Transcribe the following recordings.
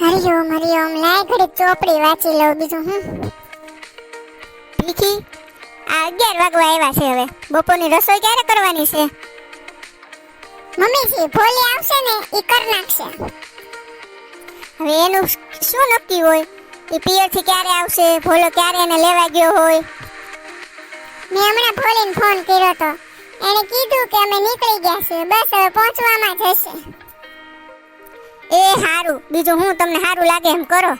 હરિઓમ હરિઓમ લાય ઘડીક ચોપડી વાંચી લઉં બીજું હું ભીખી, આ અગિયાર વાગવા આવ્યા છે હવે. બપોરની રસોઈ ક્યારે કરવાની છે? મમ્મી છે ભોલી આવશે ને એ કર નાખશે. હવે એનું શું નક્કી હોય? એ પિયરથી ક્યારે આવશે? ભોલો ક્યારે એને લેવા ગયો હોય? મેં હમણાં ભોલીને ફોન કર્યો તો. એણે કીધું કે અમે નીકળી ગયા છે બસ હવે પહોંચવામાં જ હશે. એ હારું. બીજું હું તમને હારું લાગે એમ કરો.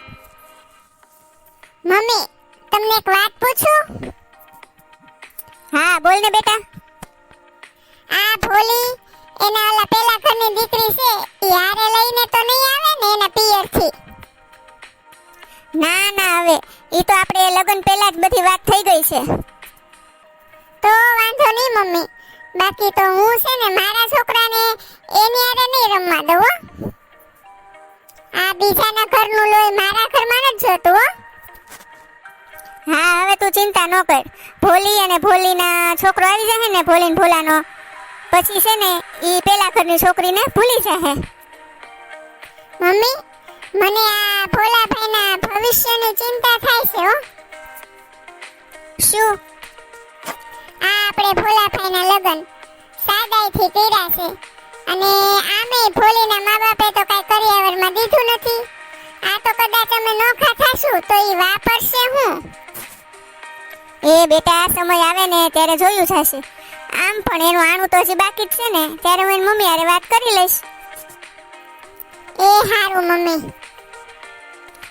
મમ્મી, તમને એક વાત પૂછું? હા, બોલ ને બેટા. આ ભોલી, એના ઓલા પેલા ઘરની દીકરી છે યારે લઈને તો નહીં આવે ને એના પિયરથી? ના ના હવે. એ તો આપણે લગ્ન પહેલા જ બધી વાત થઈ ગઈ છે. તો વાંધો નહીં, મમ્મી. બાકી તો હું છે ને મારા છોકરાને એની આરે નહીં રમવા દઉં આ બીજાના ઘરનું લોહી મારા ઘરમાં નથી જોતું, હો. હા, હવે તું ચિંતા ન કર. ભોલી અને ભોલીના છોકરો આવી જશે ને, ભોલીને ભોલાનો. પછી છે ને એ પેલા ઘરની છોકરીને ભૂલી જશે મમ્મી, મને આ ભોલાભાઈના ભવિષ્યની ચિંતા થાય છે, હો. શું? આ આપણે ભોલાભાઈના લગ્ન સાદાઈથી કર્યા છે. અને આમે ભોલીના મા બાપે તો કાંઈ કરિયાવરમાં દીધું નથી. આ તો કદાચ અમે નોખા થાશું તો એ વાપરશે હું? એ બેટા, આ સમય આવે ને ત્યારે જોયું જશે આમ પણ એનું આણું તો હજી બાકી જ છે ને, ત્યારે હું એની મમ્મી હારે વાત કરી લઈશ. એ હારું, મમ્મી.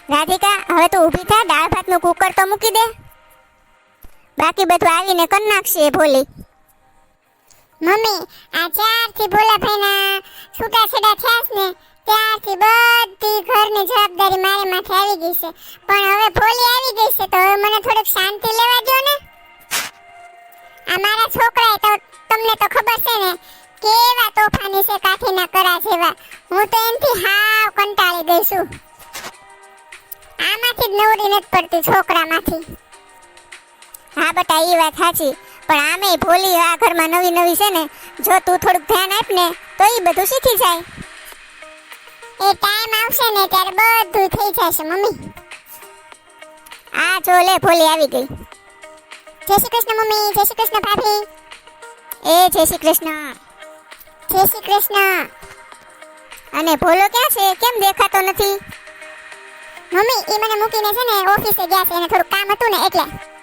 રાધિકા, હવે તું ઊભી થા, દાળ ભાતનું કુકર તો મૂકી દે. બાકી બધું આવીને કરી નાખશે ભોલી. મમ્મી, આ ચારથી ભોલાભાઈના છૂટાછેડા થયા છે ને, ત્યારથી બધી ઘરની જવાબદારી મારે માથે આવી ગઈ છે. પણ હવે ભોલી આવી ગઈ છે, તો હવે મને થોડીક શાંતિ લેવા દો ને. આ મારા છોકરાએ તો તમને તો ખબર છે ને, કેવા તોફાની છે કાઠીના કરા જેવા. હું તો એનથી હાવ કંટાળી ગઈ છું. આમાંથી જ નવરી નથી પડતી છોકરામાંથી. હા, બટા એ વાત સાચી. પણ આમે ભોલી, આ ઘરમાં નવી નવી છે ને, જો તું થોડુંક ધ્યાન આપ ને, તો એ બધું શીખી જાય. એ ટાઈમ આવશે ને, ત્યારે બધું થઈ જશે, મમ્મી. આ જો લે, ભોલી આવી ગઈ. જય શ્રી કૃષ્ણ, મમ્મી, જય શ્રી કૃષ્ણ, ભાભી. એ જય શ્રી કૃષ્ણ. જય શ્રી કૃષ્ણ. અને ભોલો ક્યાં છે? કેમ દેખાતો નથી? મમ્મી એ મને મૂકીને છે ને, ઓફિસે ગયા છે, એને થોડું કામ હતું ને, એટલે.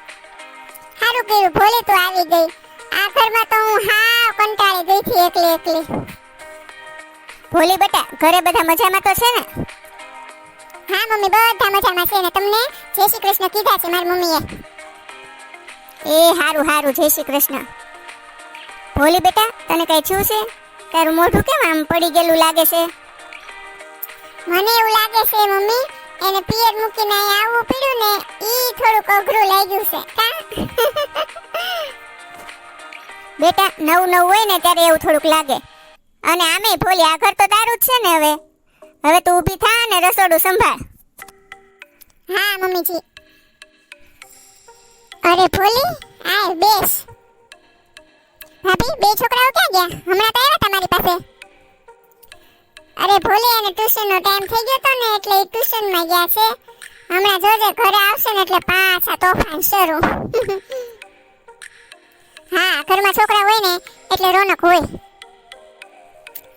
સારું કર્યું, ભોલે તું આવી ગઈ. આ તો હું હા કંટાળી ગઈ હતી એકલી એકલી. ભોલી બેટા, ઘરે બધા મજામાં તો છે ને? હા, મમ્મી, બધા મજામાં છે ને? તમને જય શ્રી કૃષ્ણ કીધા છે મારી મમ્મીએ? એ હારું હારું, જય શ્રી કૃષ્ણ. ભોલી બેટા, તને કઈ થયું છે? તારું મોઢું કેમ આમ પડી ગયેલું લાગે છે? મને એવું લાગે છે, મમ્મી એને પિયર મૂકીને અહીં આવવું પડ્યું ને, ઈ થોડુંક અઘરું લાગ્યું છે. બેટા, નવું નવું હોય ને ત્યારે એવું થોડુંક લાગે. અને આમે ભોલી, આ ઘર તો તારું જ છે ને હવે. હવે તું ઊભી થા અને રસોડું સંભાળ. હા, મમ્મીજી. અરે ભોલી, આય બેસ. ભાભી, બે છોકરાઓ ક્યાં ગયા? હમણાં તો આવ્યા તમારી પાસે? અરે ભોલી અને ટ્યુશનનો ટાઈમ થઈ ગયો તો ને, એટલે એ ટ્યુશનમાં ગયા છે. હમણાં જોજે, ઘરે આવશે ને એટલે પાછા તોફાન શરૂ. હા, ઘરમાં છોકરા હોય ને, એટલે રોનક હોય.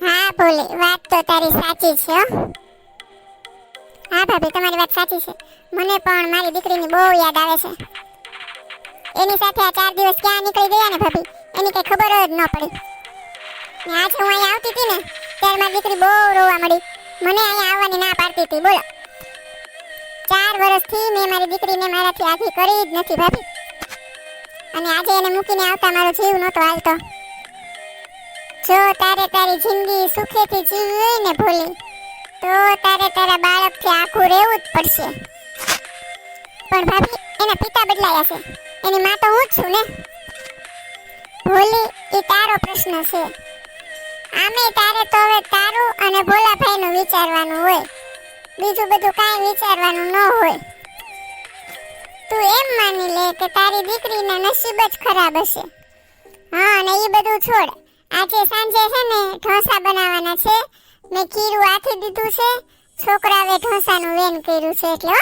હા, ભોલી, વાત તો તારી સાચી છે, હા. ભાભી, તમારી વાત સાચી છે. મને પણ મારી દીકરીની બહુ યાદ આવે છે. એની સાથે આ ચાર દિવસ ક્યાં નીકળી ગયા ને, ભાભી? એની કઈ ખબર જ ન પડી. આજે હું અહીંયા આવતી હતી ને ત્યારે દીકરી બહુ રોવા મળી મને અહીંયા આવવાની ના પાડતી હતી, બોલો. ચાર વર્ષથી મેં મારી દીકરીને મારાથી આખી કરી જ નથી ભાભી. અને આજે એને મૂકીને આવતા મારો જીવ નહોતો હાલતો. જો તારે તારી જિંદગી સુખેથી જીવવી ભોલી, તો તારે તારા બાળકથી આખું રહેવું જ પડશે. પણ ભાભી, એના પિતા બદલાયા છે. એની મા તો હું જ છું ને. ભૂલી, એ તારો પ્રશ્ન છે. આમે તારે તો હવે તારું અને ભોલાભાઈનું વિચારવાનું હોય. બીજું બધું કાંઈ વિચારવાનું ન હોય. તું એમ માની લે કે તારી દીકરીના નસીબ જ ખરાબ હશે. હા, અને એ બધું છોડ. આજે સાંજે છે ને ઢોસા બનાવવાના છે. મેં ખીરું આથી દીધું છે. છોકરાએ ઢોસાનું વેન કર્યું છે એટલે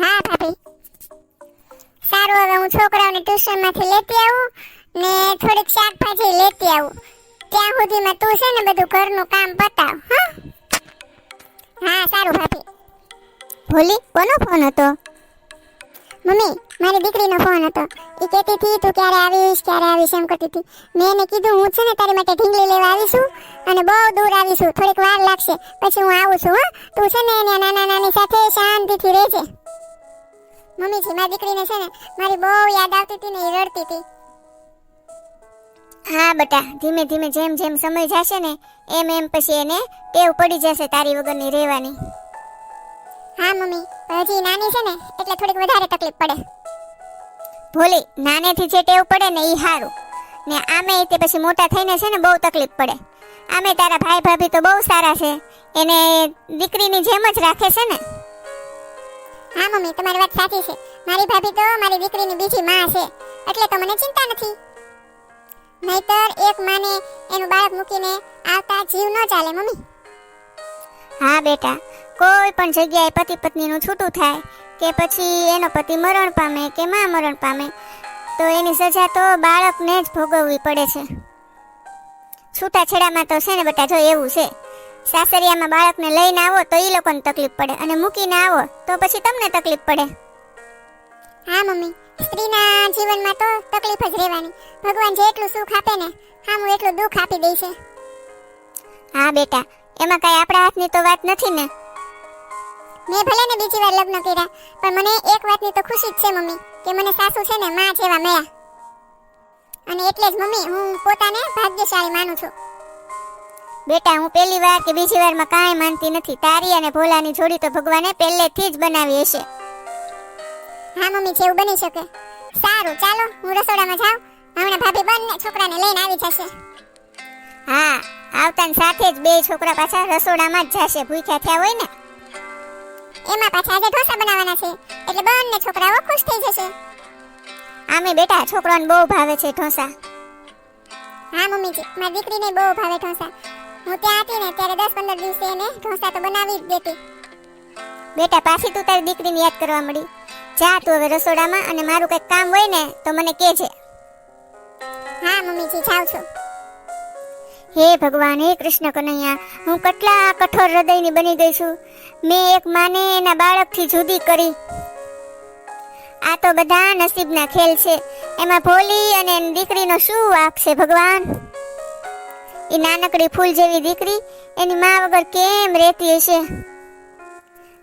હા, ભાભી. સારું, હવે હું છોકરાઓને ટ્યુશનમાંથી લેતી આવું. ને થોડીક શાકભાજી લેતી આવું. ત્યાં સુધીમાં તું છે ને બધું ઘરનું કામ પતાવ હા. હા, સારું, ભાભી. ભોલી, કોનો ફોન હતો? મમ્મી, મારી દીકરીનો ફોન હતો. એ કહેતી હતી, તું ક્યારે આવીશ ક્યારે આવીશ? એમ કરતી હતી. મેં એને કીધું, હું છે ને તારી માટે ઢીંગલી લેવા આવીશું અને બહુ દૂર આવીશું. થોડીક વાર લાગશે. પછી હું આવું છું, હા. તું છે ને એના નાના નાની સાથે શાંતિથી રહેજે. મમ્મીજી, મારી દીકરીને છે ને મારી બહુ યાદ આવતી હતી ને એ રડતી હતી. હા બટા ધીમે ધીમે જેમ જેમ સમય જશે ને એમ એમ પછી એને ટેવ પડી જશે તારી વગરની રહેવાની. હા મમ્મી હજી નાની છે ને એટલે થોડીક વધારે તકલીફ પડે. ભોલી નાનેથી જે ટેવ પડે ને એ સારું ને આમે તે પછી મોટા થઈને છે ને બહુ તકલીફ પડે. આમે તારા ભાઈ ભાભી તો બહુ સારા છે. એને દીકરીની જેમ જ રાખે છે ને. હા મમ્મી તમારી વાત સાચી છે. મારી ભાભી તો મારી દીકરીની બીજી માં છે. એટલે તો મને ચિંતા નથી. નહીતર એક માને એનું બાળક મૂકીને આવતા જીવ ન ચાલે, મમ્મી. હા, બેટા. કોઈ પણ જગ્યાએ પતિ પત્નીનું છૂટું થાય કે પછી એનો પતિ મરણ પામે કે માં મરણ પામે, તો એની સજા તો બાળકને જ ભોગવવી પડે છે. છૂટાછેડામાં તો છે ને બેટા, જો એવું છે. સાસરિયામાં બાળકને લઈને આવો તો એ લોકોને તકલીફ પડે અને મૂકીને આવો તો પછી તમને તકલીફ પડે. હા, મમ્મી. સ્ત્રીના જીવનમાં તો તકલીફ જ રહેવાની. ભગવાન જેટલું સુખ આપે ને હામું એટલું દુઃખ આપી દે છે હા, બેટા. એમાં કઈ આપણા હાથની તો વાત નથી ને. મેં ભલે ને બીજી વાર લગ્ન કર્યા, પણ મને એક વાતની તો ખુશી જ છે, મમ્મી, કે મને સાસુ છે ને માં જેવા મળ્યા. અને એટલે જ, મમ્મી, હું પોતાને ભાગ્યશાળી માનું છું. બેટા, હું પહેલી વાર કે બીજી વારમાં કાંઈ માનતી નથી. તારી અને ભોલાની જોડી તો ભગવાને પહેલેથી જ બનાવી હશે. હા, મમ્મી છે એવું બની શકે. સારું, ચાલો, હું રસોડામાં જાઉં. હમણાં ભાભી બંને છોકરાને લઈને આવી જશે. હા, આવતાન સાથે જ બે છોકરા પાછા રસોડામાં જ જશે. ભૂખ્યા થયા હોય ને? એમાં પાછા આજે ઢોસા બનાવવાના છે. એટલે બંને છોકરાઓ ખુશ થઈ જશે. આમે બેટા છોકરાને બહુ ભાવે છે ઢોસા. હા, મમ્મીજી, મારી દીકરીને બહુ ભાવે ઢોસા. હું ત્યાં હતી ને, ત્યારે દસ પંદર દિવસે એને ઢોસા તો બનાવી જ દેતી. બેટા, પાછી તું તારી દીકરીને યાદ કરવા મળી. જા તું હવે રસોડામાં અને મારું કંઈક કામ હોય ને તો મને કહેજે. હા, મમ્મીજી, જાઉં છું. હે ભગવાન હે કૃષ્ણ કનૈયા, હું કેટલા કઠોર હૃદયની બની ગઈ છું. મેં એક માને એના બાળકથી જુદી કરી. આ તો બધા નસીબના ખેલ છે. એમાં ભોલી અને એની દીકરીનો શું વાક છે ભગવાન? એ નાનકડી ફૂલ જેવી દીકરી એની મા વગર કેમ રહેતી હશે?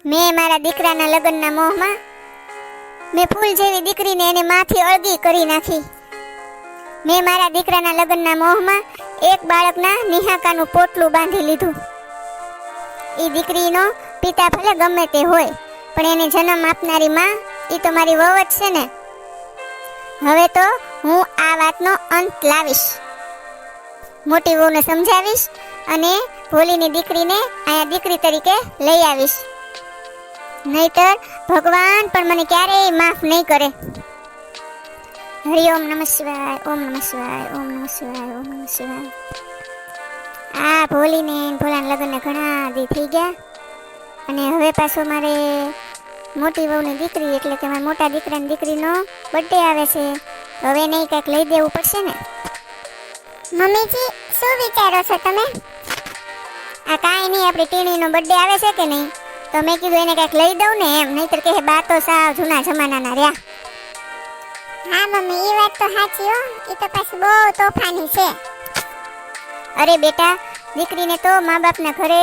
મેં મારા દીકરાના લગ્નના મોહમાં મેં ફૂલ જેવી દીકરીને એને માથી અળગી કરી નાખી. મેં મારા દીકરાના લગ્નના મોહમાં એક બાળકના નિહાકાનું પોટલું બાંધી લીધું. એ દીકરીનો પિતા ભલે ગમે તે હોય, પણ એને જન્મ આપનારી માં એ તો મારી વહુ જ છે ને. હવે તો હું આ વાતનો અંત લાવીશ. મોટી વહુને સમજાવીશ અને ભોલીની દીકરીને અહીંયા દીકરી તરીકે લઈ આવીશ. નહીતર ભગવાન પણ મને ક્યારેય માફ નહીં કરે. હરિ ઓમ નમઃ શિવાય, ઓમ નમઃ શિવાય, ઓમ નમઃ શિવાય, ઓમ નમઃ શિવાય. આ ભોલીને ભોલાના લગ્નને ઘણા દી થઈ ગયા. અને હવે પાછો મારે મોટી વહુની દીકરી એટલે કે મારા મોટા દીકરાની દીકરીનો બર્થડે આવે છે. હવે નહીં કંઈક લઈ દેવું પડશે ને? મમ્મીજી, શું વિચારો છો તમે? આ કાંઈ નહીં, આપણી ટીણીનો બર્થડે આવે છે કે નહીં? તો મેં કીધું એને કંઈક લઈ દઉં ને એમ. નહીતર કે બા તો સાવ જૂના જમાનાના રહ્યા. હા મમ્મી એ વાત તો સાચી હો. એ તો પાછી બહુ તોફાની છે. અરે બેટા દીકરીને તો મા બાપના ઘરે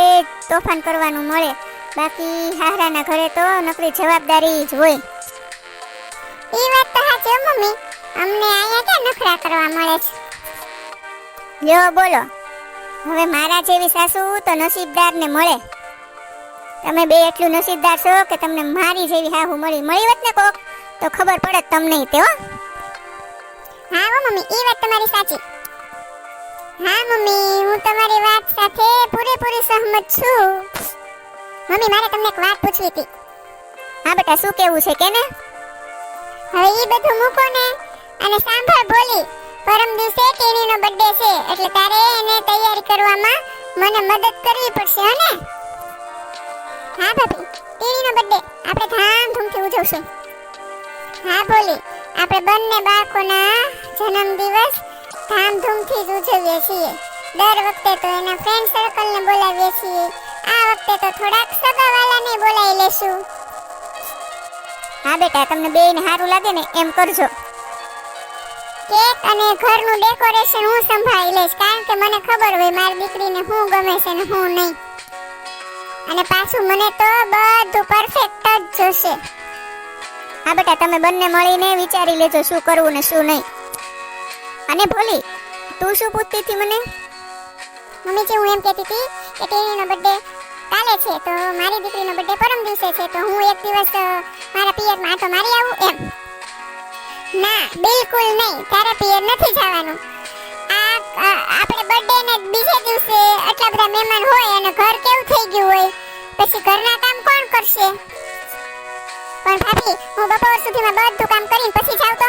તોફાન કરવાનું મળે. બાકી હારાના ઘરે તો નકરી જવાબદારી જ હોય. એ વાત તો સાચી હો મમ્મી. અમને અહીંયા ક્યાં નખરા કરવા મળે છે? લ્યો બોલો. હવે મારા જેવી સાસુ તો નસીબદારને મળે. તમે બે એટલું નસીબદાર છો કે તમને મારી જેવી હાહુ મળી મળી હોત ને કોક તો ખબર પડે તમને તે હો. હા હો મમ્મી એ વાત તમારી સાચી. હા મમ્મી હું તમારી વાત સાથે પૂરેપૂરી સહમત છું. મમ્મી મારે તમને એક વાત પૂછવી હતી. હા બેટા શું કેવું છે કે ને હવે એ બધું મૂકો ને અને સાંભળ બોલી. પરમ દિવસે ટીણીનો બર્થડે છે એટલે તારે એને તૈયારી કરવામાં મને મદદ કરવી પડશે હો ને? હા ભાભી, ટીણીનો બર્થડે આપણે ધામધૂમથી ઉજવશું. હા બોલી આપણે બંને બાળકોના જન્મદિવસ ધામધૂમથી જ ઉજવીએ છીએ. દર વખતે તો એના ફ્રેન્ડ સર્કલને બોલાવીએ છીએ. આ વખતે તો થોડાક સગાવાલાને બોલાવી લેશું. હા બેટા, તમને બેયને સારું લાગે ને, એમ કરજો. કેક અને ઘરનું ડેકોરેશન હું સંભાળી લઈશ, કારણ કે મને ખબર હોય મારી દીકરીને શું ગમે છે ને હું નહીં. અને પાછું મને તો બધું પરફેક્ટ જ જોશે. હા બેટા, તમે બંને મળીને વિચારી લેજો શું કરવું ને શું નહીં. અને ભોલી, તું શું પૂછતી હતી મને? મમ્મીજી હું એમ કહેતી હતી કે ટીણીનો બર્થડે કાલે છે, તો મારી દીકરીનો બર્થડે પરમ દિવસે છે, તો હું એક દિવસ મારા પિયરમાં આટો મારી આવું એમ. ના, બિલકુલ નહીં, તારા પિયર નથી જવાનું. આ આપણે બર્થડે પણ ભાભી હું બપોર સુધીમાં બધું કામ કરીને પછી જાઉં તો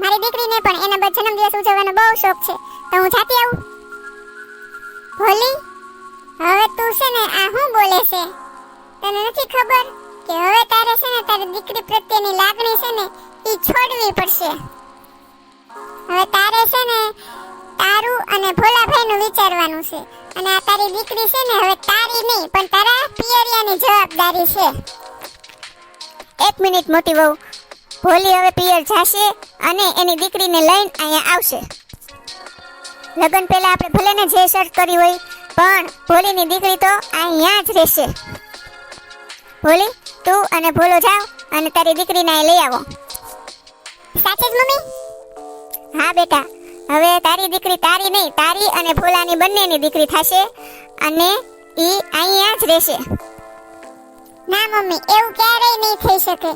મારી દીકરીને પણ એના જન્મદિવસ ઉજવવાનો બહુ શોખ છે. તો હું જાતી આવું. ભોલી, હવે તું છે ને આ હું બોલે છે? તને નથી ખબર કે હવે તારે છે ને તારી દીકરી પ્રત્યેની લાગણી છે ને એ છોડવી પડશે. હવે તારે છે ને તારું અને ભોલાભાઈનું વિચારવાનું છે. અને આ તારી દીકરી છે ને હવે તારી નહીં, પણ તારા પિયરિયાની જવાબદારી છે. એક મિનિટ મોટી વહુ. ભોલી હવે પિયર જાશે અને એની દીકરીને લઈને અહીંયા આવશે. લગ્ન પહેલા આપણે ભલે ને જે શર્ટ કરી હોય પણ ભોલીની દીકરી તો અહીંયા જ રહેશે. ભોલી તું અને ભોલો જાઓ અને તારી દીકરીને અહીં લઈ આવો. સાચી જ મમ્મી? હા બેટા હવે તારી દીકરી તારી નહીં તારી અને ભોલાની બંનેની દીકરી થશે અને એ અહીંયા જ રહેશે. ના મમ્મી, એવું ક્યારેય નહીં થઈ શકે.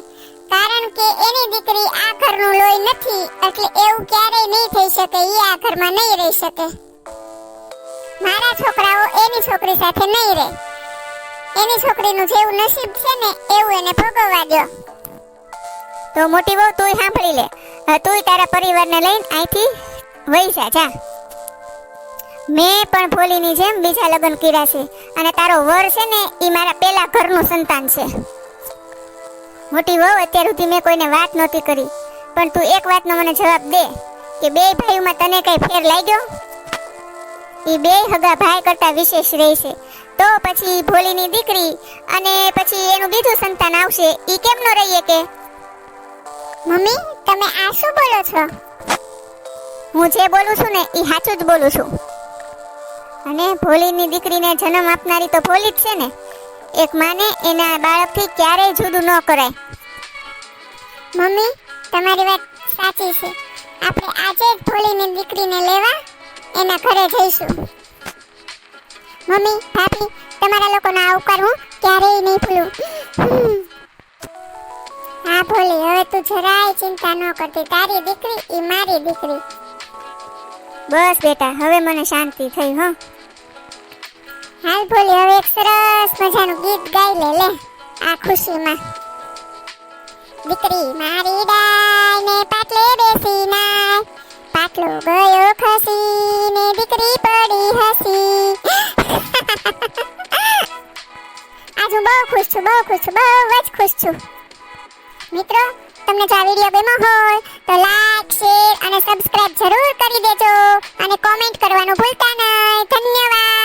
કારણ કે એની દીકરી આ ઘરનું લોહી નથી, એટલે એવું ક્યારેય નહીં થઈ શકે એ આ ઘરમાં નહીં રહી શકે. મારા છોકરાઓ એની છોકરી સાથે નહીં રહે. એની છોકરીનું જેવું નસીબ છે ને, એવું એને ભોગવવા દો તો મોટી બહુ તું સાંભળી લે. તું તારા પરિવારને લઈને અહીંથી વહી જા જા. મેં પણ ભોલીની જેમ બીજા લગ્ન કર્યા છે. અને તારો વર છે ને એ મારા પહેલા ઘરનું સંતાન છે. મોટી વહુ અત્યાર સુધી મેં કોઈને વાત નહોતી કરી. પણ તું એક વાતનો મને જવાબ દે કે બે ભાઈઓમાં તને કઈ ફેર લાગ્યો? એ બે હગા ભાઈ કરતા વિશેષ રહેશે તો પછી ભોલીની દીકરી અને પછી એનું બીજું સંતાન આવશે એ કેમ ન રહીએ કે મમ્મી તમે આ શું બોલો છો? હું જે બોલું છું ને એ સાચું જ બોલું છું. અને ભોલીની દીકરીને જન્મ આપનારી તો ભોલી જ છે ને. એક માને એના બાળકથી ક્યારેય જુદું ન કરાય. મમ્મી તમારી વાત સાચી છે. આપણે આજે જ ભોલીની દીકરીને લેવા એના ઘરે જઈશું. મમ્મી ભાભી તમારા લોકોનો આવકાર હું ક્યારેય નહીં ભૂલું. હા ભોલી હવે તું જરાય ચિંતા ન કરતી. તારી દીકરી એ મારી દીકરી. બસ બેટા હવે મને શાંતિ થઈ હો. હાલ ભોલી હવે એક સરસ મજાનું ગીત ગાઈ લે લે, આ ખુશીમાં. દીકરી, મારી ડાય ને પાટલે બેસી નાય. પાટલો ગયો ખસી ને દીકરી પડી હસી. આજ હું બહુ ખુશ છું, બહુ ખુશ છું, બહુ જ ખુશ છું. મિત્રો, તમને જો આ વીડિયો ગમ્યો હોય, તો લાઈક શેર અને સબસ્ક્રાઇબ જરૂર કરી દેજો અને કોમેન્ટ કરવાનું ભૂલતા નહીં. ધન્યવાદ.